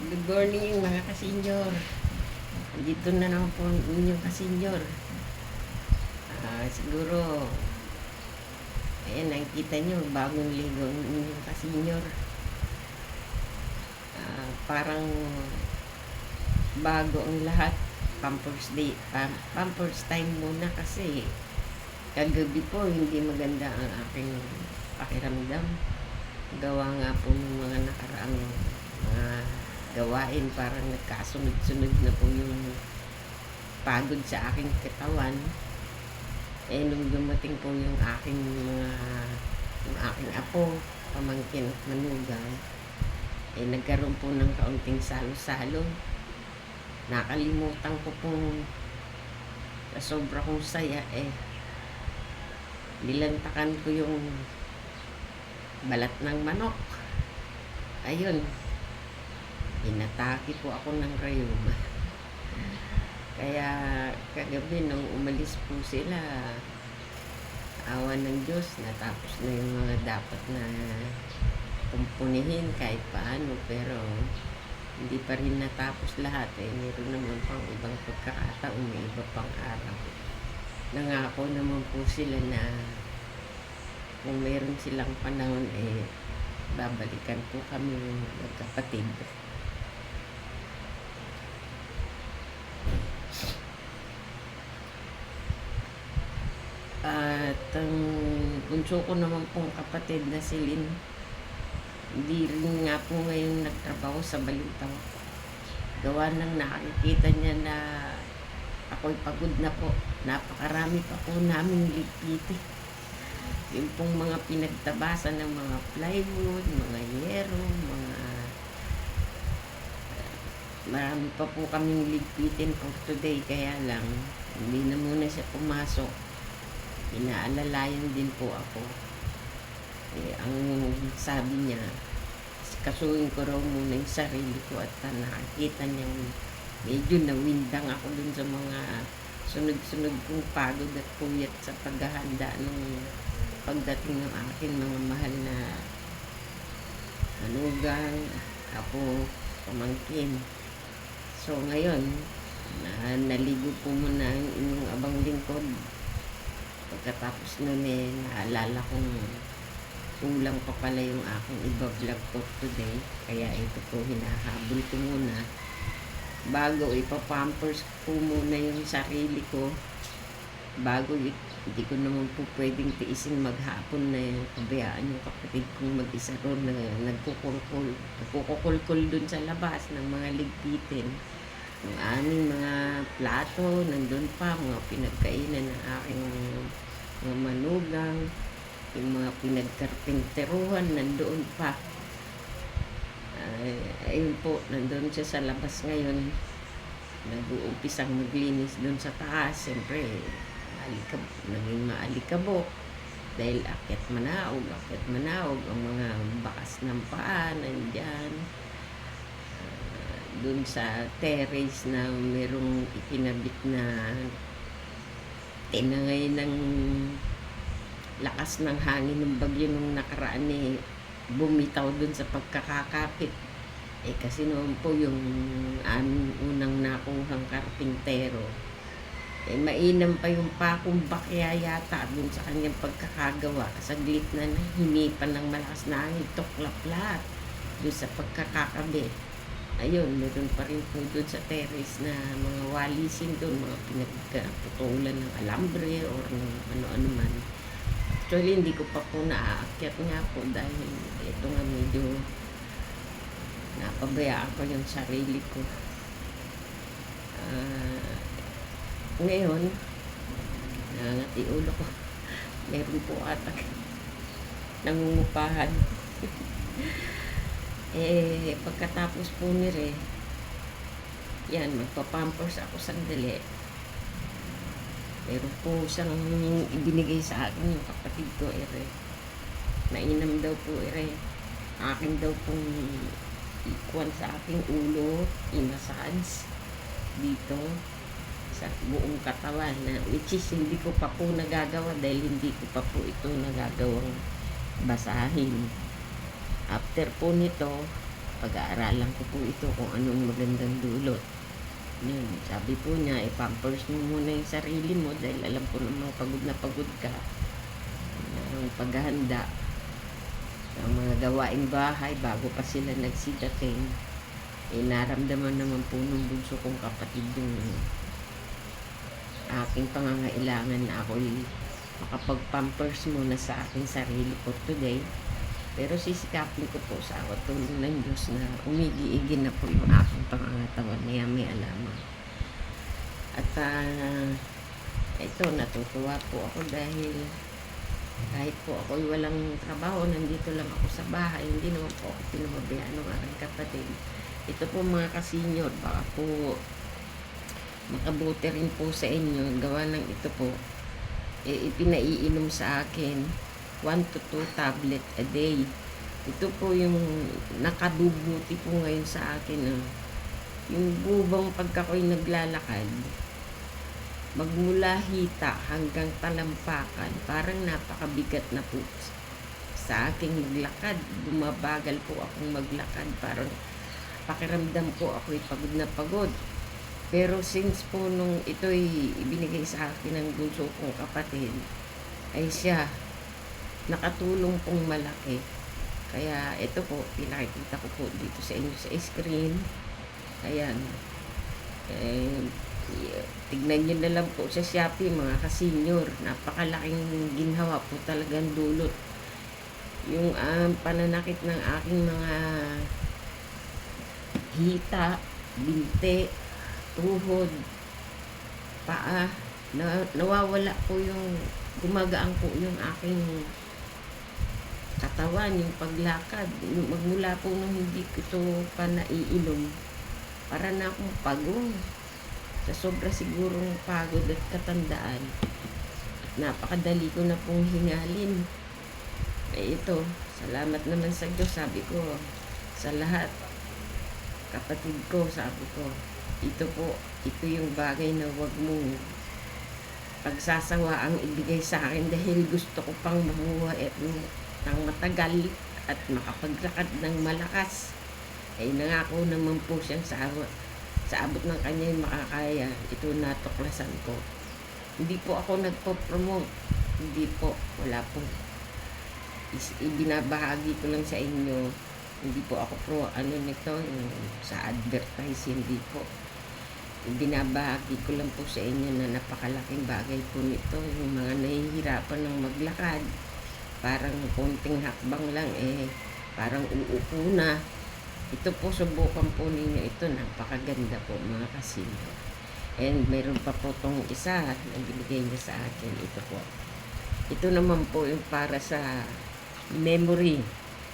Good morning mga kasenyor. Dito na naman po inyong kasenyor. Ah, siguro, ayan, nakikita nyo, bagong ligo inyong kasenyor. Ah, parang bago ang lahat. Pampers day, pam, pampers time muna kasi kagabi po hindi maganda ang aking pakiramdam. Gawa nga po ng mga nakaraang mga gawain parang nagkasunod-sunod na po yung pagod sa aking katawan. Eh nung dumating po yung aking mga yung aking apo pamangkin at manugang eh nagkaroon po ng kaunting salo-salo. Nakalimutan ko pong sa sobra kong saya eh nilantakan ko yung balat ng manok. Ayun inatake po ako ng rayuma. Kaya kagabi nung umalis po sila, awa ng Diyos, natapos na yung mga dapat na kumpunihin kahit paano, pero hindi pa rin natapos lahat eh. Meron naman pang ibang pagkakataon, may iba pang araw. Nangako naman po sila na kung meron silang panahon eh babalikan po kami magkapatid. At ang bunso ko naman pong kapatid na si Lynn, hindi rin nga po ngayon nagtrabaho sa Balintang. Gawa nang nakikita niya na ako'y pagod na po. Napakarami pa po naming ligpiti. Yung pong mga pinagtabasan ng mga plywood, mga yero, mga marami pa po kaming ligpitin for today kaya lang hindi na muna siya pumasok inaalalayan din po ako. Eh, ang sabi niya, kasuhin ko raw muna yung sarili ko at uh, nakakita niya medyo nawindang ako dun sa mga sunod-sunod kong pagod at puyat sa paghahanda ng pagdating ng aking mga mahal na manugang, apo, pamangkin. So ngayon, na naligo po muna ang inyong abang lingkod Pagkatapos nun eh, naalala kong kulang pa pala yung aking iba vlog for today. Kaya ito po, hinahabol ko muna. Bago ipapampers ko muna yung sarili ko. Bago hindi ko naman po pwedeng tiisin maghapon na kabayaan yung kapatid kong mag-isa ron na nagkukulkul, nagkukulkul dun sa labas ng mga ligpitin ang aming mga plato, nandun pa, mga pinagkainan ng aking mga manugang, yung mga pinagkarpinteruhan, nandoon pa. Ay, ayun po, nandun siya sa labas ngayon. Nag-uumpisang maglinis doon sa taas. Siyempre, alikab naging maalikabok. Dahil akit manaog, akit manaog, ang mga bakas ng paa, nandyan dun sa terrace na merong ikinabit na tinangay ng lakas ng hangin ng bagyo nung nakaraan eh bumitaw dun sa pagkakakapit. Eh kasi noon po yung aming unang nakuhang karpintero eh mainam pa yung pakong bakya yata dun sa kanyang pagkakagawa. Saglit na hinipan ng malakas na hangin tuklaplat dun sa pagkakakabit ayun, meron pa rin po doon sa terrace na mga walisin doon, mga pinagputulan ng alambre or ng ano-ano man. Actually, hindi ko pa po naaakyat nga po dahil ito nga medyo napabayaan ko yung sarili ko. Uh, ngayon, nangati ulo ko. Meron po ata nangungupahan. Eh, pagkatapos po ni Re, yan, magpapampers ako sandali. Pero po siyang ibinigay sa akin yung kapatid ko, Ere. Nainam daw po, Ere. Akin daw pong ikuan sa aking ulo, i-massage dito sa buong katawan na which is hindi ko pa po nagagawa dahil hindi ko pa po ito nagagawang basahin after po nito pag-aaralan ko po ito kung anong magandang dulot. Yun, sabi po niya, i-pampers mo muna yung sarili mo dahil alam ko namang pagod na pagod ka. Ang paghahanda ang mga gawaing bahay bago pa sila nagsidating. Eh, naramdaman naman po nung bunso kong kapatid yung aking pangangailangan na ako'y makapag-pampers muna sa aking sarili for today. Pero sisikapin ko po sa ako tulong ng Diyos na umigi-igi na po yung aking pangangatawan niya may alaman. At uh, ito, natutuwa po ako dahil kahit po ako'y walang trabaho, nandito lang ako sa bahay, hindi naman po ako pinababayaan ng aking kapatid. Ito po mga kasenyor, baka po makabuti rin po sa inyo, gawa ng ito po, e, ipinaiinom sa akin 1 to 2 tablet a day. Ito po yung nakabubuti po ngayon sa akin. Ah. Yung bubang pagka ko'y naglalakad, magmula hita hanggang talampakan, parang napakabigat na po sa aking maglakad. Bumabagal po akong maglakad. Parang pakiramdam ko ako'y pagod na pagod. Pero since po nung ito'y ibinigay sa akin ng bunso kong kapatid, ay siya nakatulong pong malaki. Kaya ito po, pinakikita ko po dito sa inyo sa screen. Ayan. Eh, tignan nyo na lang po sa Shopee mga kasenyor napakalaking ginhawa po talagang dulot yung um, pananakit ng aking mga hita binte tuhod paa na, nawawala po yung gumagaan po yung aking katawan, yung paglakad magmula po nung hindi ko ito pa naiinom para na akong pagong sa sobra sigurong pagod at katandaan. Napakadali ko na pong hingalin. Eh ito salamat naman sa Diyos sabi ko sa lahat. Kapatid ko sabi ko ito po ito yung bagay na wag mong pagsasawa ang ibigay sa akin dahil gusto ko pang mamuhay at ng matagal at makapaglakad ng malakas ay nangako naman po siyang sa sa abot ng kanyang makakaya, ito natuklasan ko. Hindi po ako nagpo-promote. Hindi po. Wala po. Is, ibinabahagi ko lang sa inyo. Hindi po ako pro ano nito, yung sa advertise, hindi po. Ibinabahagi ko lang po sa inyo na napakalaking bagay po nito. Yung mga nahihirapan ng maglakad. Parang konting hakbang lang eh. Parang uupo na ito po, subukan po ninyo ito. Napakaganda po mga kasinyo. And meron pa po tong isa na binigay niya sa akin. Ito po. Ito naman po yung para sa memory.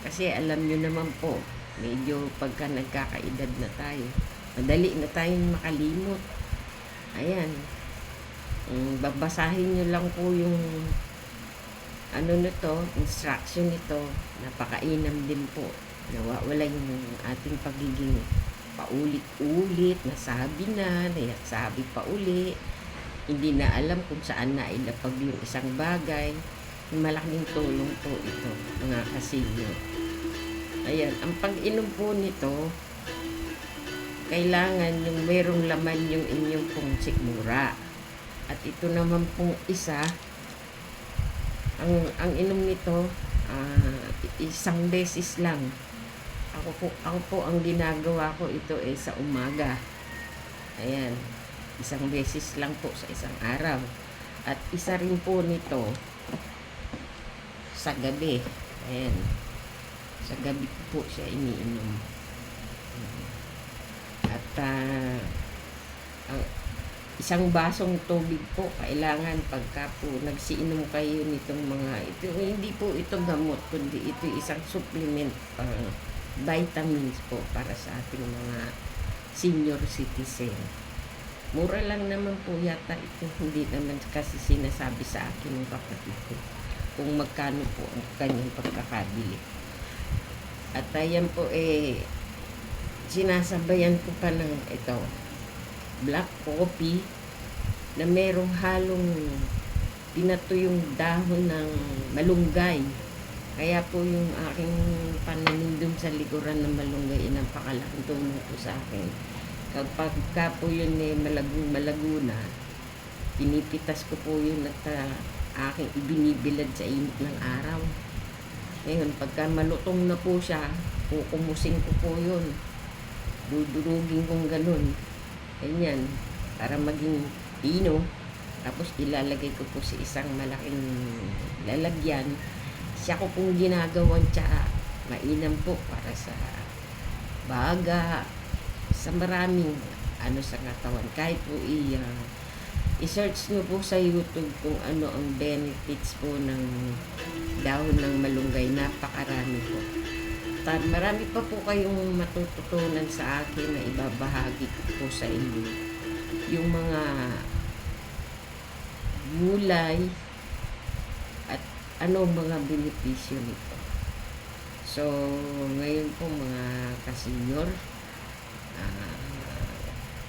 Kasi alam nyo naman po, medyo pagka nagkakaedad na tayo, madali na tayong makalimot. Ayan. Um, babasahin nyo lang po yung ano nito, instruction nito. Napakainam din po nawawala yung ating pagiging paulit-ulit, nasabi na, sabi pa uli, hindi na alam kung saan na ilapag yung isang bagay. Malaking tulong po ito, mga kasinyo. Ayan, ang pag-inom po nito, kailangan yung merong laman yung inyong pong sikmura. At ito naman pong isa, ang, ang inom nito, uh, isang beses lang ako po, ako po ang ginagawa ko ito ay sa umaga. Ayan. Isang beses lang po sa isang araw. At isa rin po nito sa gabi. Ayan. Sa gabi po siya iniinom. At uh, ang isang basong tubig po kailangan pagka po nagsiinom kayo nitong mga ito hindi po ito gamot kundi ito isang supplement uh, vitamins po para sa ating mga senior citizen. Mura lang naman po yata ito. Hindi naman kasi sinasabi sa akin ng kapatid ko kung magkano po ang kanyang pagkakabili. At ayan po eh, sinasabayan ko pa ng ito, black coffee na merong halong pinato yung dahon ng malunggay Kaya po yung aking pananim sa likuran ng malunggay, ay napakalaking tulong po sa akin. Kapag ka po yun eh, malagong malaguna, pinipitas ko po yun at ah, aking ibinibilad sa init ng araw. Ngayon, pagka malutong na po siya, kukumusin ko po yun. Dudurugin kong ganun. Ganyan. Para maging pino. Tapos ilalagay ko po sa isang malaking lalagyan. Siya ko pong ginagawan siya. Mainam po para sa baga, sa maraming ano sa katawan. Kahit po i, ah, i-search nyo po sa YouTube kung ano ang benefits po ng dahon ng malunggay. Napakarami po. Ta- marami pa po kayong matututunan sa akin na ibabahagi ko po sa inyo. Yung mga gulay at ano mga benepisyo nito. So, ngayon po mga kasenyor, ah,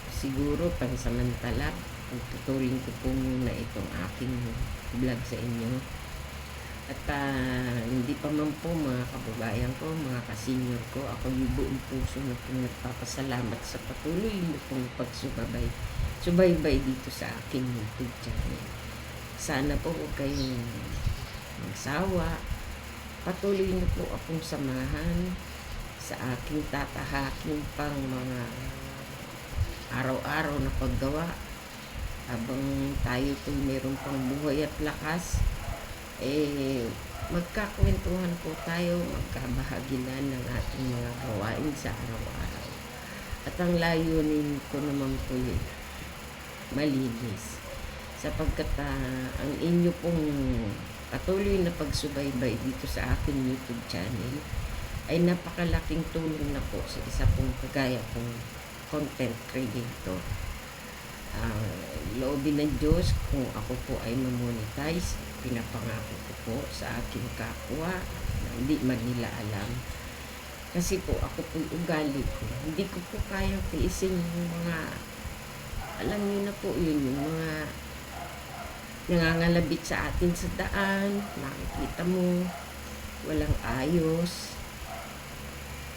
siguro pansamantala, pagtutulin ko po muna itong aking vlog sa inyo. At ah, hindi pa man po mga kababayan ko, mga kasenyor ko, ako yung buong puso na po nagpapasalamat sa patuloy mo pong pagsubaybay subaybay dito sa aking YouTube channel. Sana po huwag kayong magsawa. Patuloy niyo po akong samahan sa aking tatahaking pang mga araw-araw na paggawa habang tayo po meron pang buhay at lakas eh magkakwentuhan po tayo magkabahaginan ng ating mga gawain sa araw-araw at ang layunin ko naman po yun malinis sapagkat ah, ang inyo pong patuloy na pagsubaybay dito sa aking YouTube channel ay napakalaking tulong na po sa isa pong kagaya kong content creator. Uh, loobin ng Diyos kung ako po ay mamonetize, pinapangako ko po sa aking kapwa na hindi man nila alam. Kasi po ako po ugali ko. Hindi ko po kayang tiisin yung mga alam niyo na po yun yung mga nangangalabit sa atin sa daan, makikita mo, walang ayos.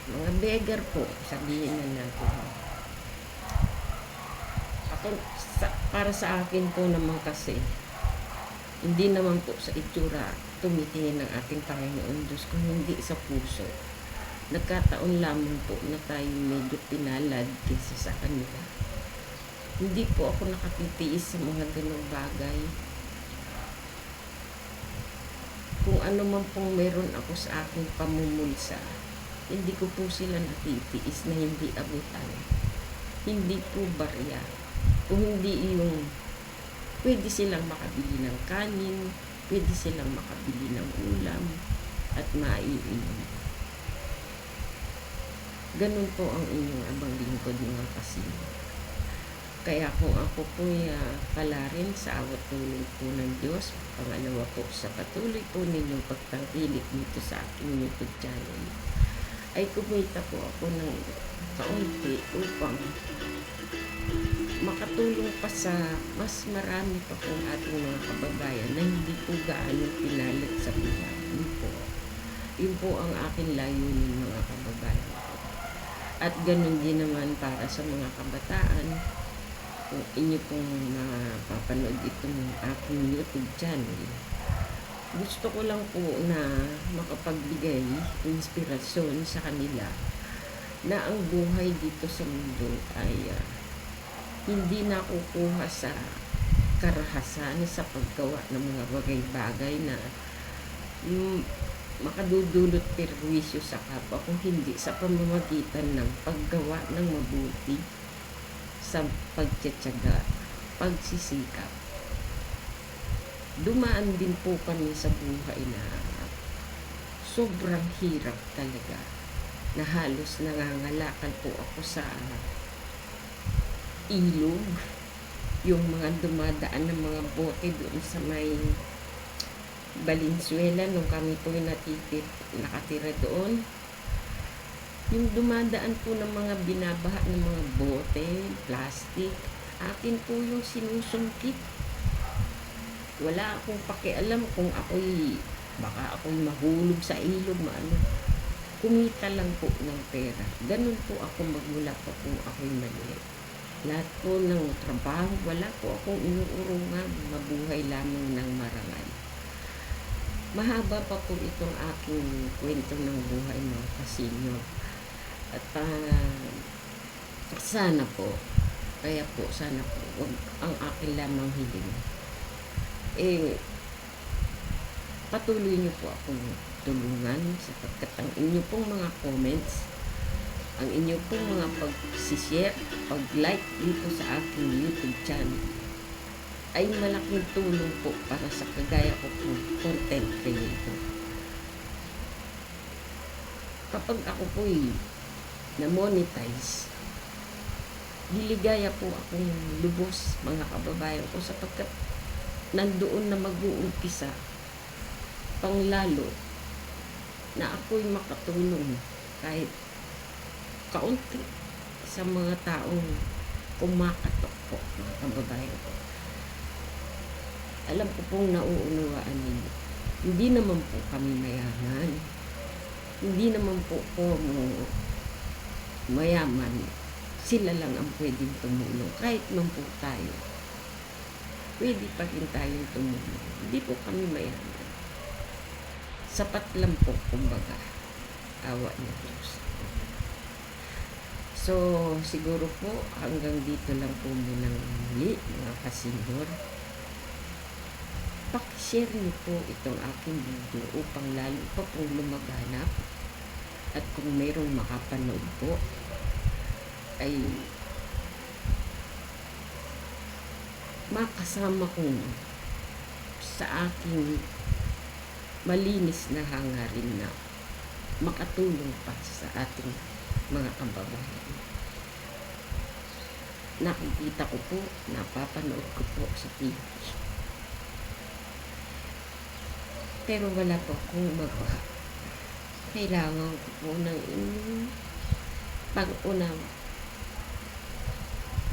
Mga beggar po, sabihin na natin. Para sa akin po naman kasi, hindi naman po sa itsura tumitingin ng ating Panginoon Diyos kung hindi sa puso. Nagkataon lamang po na tayo medyo pinalad kaysa sa kanila. Hindi po ako nakatitiis sa mga ganong bagay. Kung ano man pong meron ako sa aking pamumulsa, hindi ko po sila natitiis na hindi abutan. Hindi po barya. Kung hindi yung pwede silang makabili ng kanin, pwede silang makabili ng ulam at maiinom. Ganun po ang inyong abang lingkod mga kasino. Kaya kung ako po uh, pala rin sa awat tulong po ng Diyos, pangalawa po sa patuloy po ninyong pagtangkilik dito sa aking YouTube channel, ay kumita po ako ng kaunti upang makatulong pa sa mas marami pa pong ating mga kababayan na hindi po gaano pinalit sa buhay. Yun po. Yun po ang aking layunin mga kababayan. At ganun din naman para sa mga kabataan, kung inyo pong mapapanood itong aking YouTube channel, gusto ko lang po na makapagbigay inspirasyon sa kanila na ang buhay dito sa mundo ay uh, hindi nakukuha sa karahasan sa paggawa ng mga bagay-bagay na um, makadudulot perwisyo sa kapwa kung hindi sa pamamagitan ng paggawa ng mabuti sa pagtsatsaga, pagsisikap. Dumaan din po kami sa buhay na sobrang hirap talaga na halos nangangalakal po ako sa ilog yung mga dumadaan ng mga bote doon sa may Valenzuela nung kami po natitir, nakatira doon yung dumadaan po ng mga binabaha ng mga bote, plastic, akin po yung sinusungkit. Wala akong pakialam kung ako'y Baka ako'y mahulog sa ilog, maano. Kumita lang po ng pera. Ganun po ako magmula po ako'y maliit. Lahat po ng trabaho, wala po akong inuurungan. Mabuhay lamang ng marangal. Mahaba pa po itong aking kwento ng buhay mga kasinyo. At ah, sana po, kaya po, sana po, wag ang akin lamang hiling. Eh, patuloy niyo po akong tulungan sapagkat ang inyo pong mga comments, ang inyo pong mga pag-share, pag-like dito sa aking YouTube channel ay malaking tulong po para sa kagaya ko po content creator. Kapag ako po'y na-monetize, diligaya po akong lubos mga kababayan ko sapagkat nandoon na mag-uumpisa panglalo na ako'y makatulong kahit kaunti sa mga taong kumakatok po mga kababayan ko. Alam ko pong nauunawaan ninyo. Hindi naman po kami mayaman. Hindi naman po po mayaman. Sila lang ang pwedeng tumulong. Kahit man po tayo. Pwede pa rin tayong tumulong. Hindi po kami mayaman. Sapat lang po, kumbaga. Awa ng Diyos. So, siguro po, hanggang dito lang po muna muli, mga kasinyor. Pakishare niyo po itong aking video upang lalo pa pong lumaganap. At kung mayroong makapanood po, ay makasama ko sa aking malinis na hangarin na makatulong pa sa ating mga kababayan. Nakikita ko po, napapanood ko po sa TV. Pero wala po akong magawa. Kailangan ko po ng inyong pag-unawa.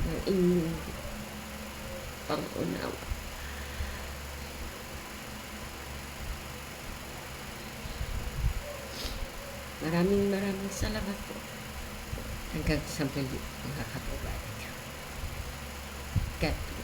Ng inyong pag-unawa. Maraming maraming salamat po. Hanggang sa muli, mga kababayan. God.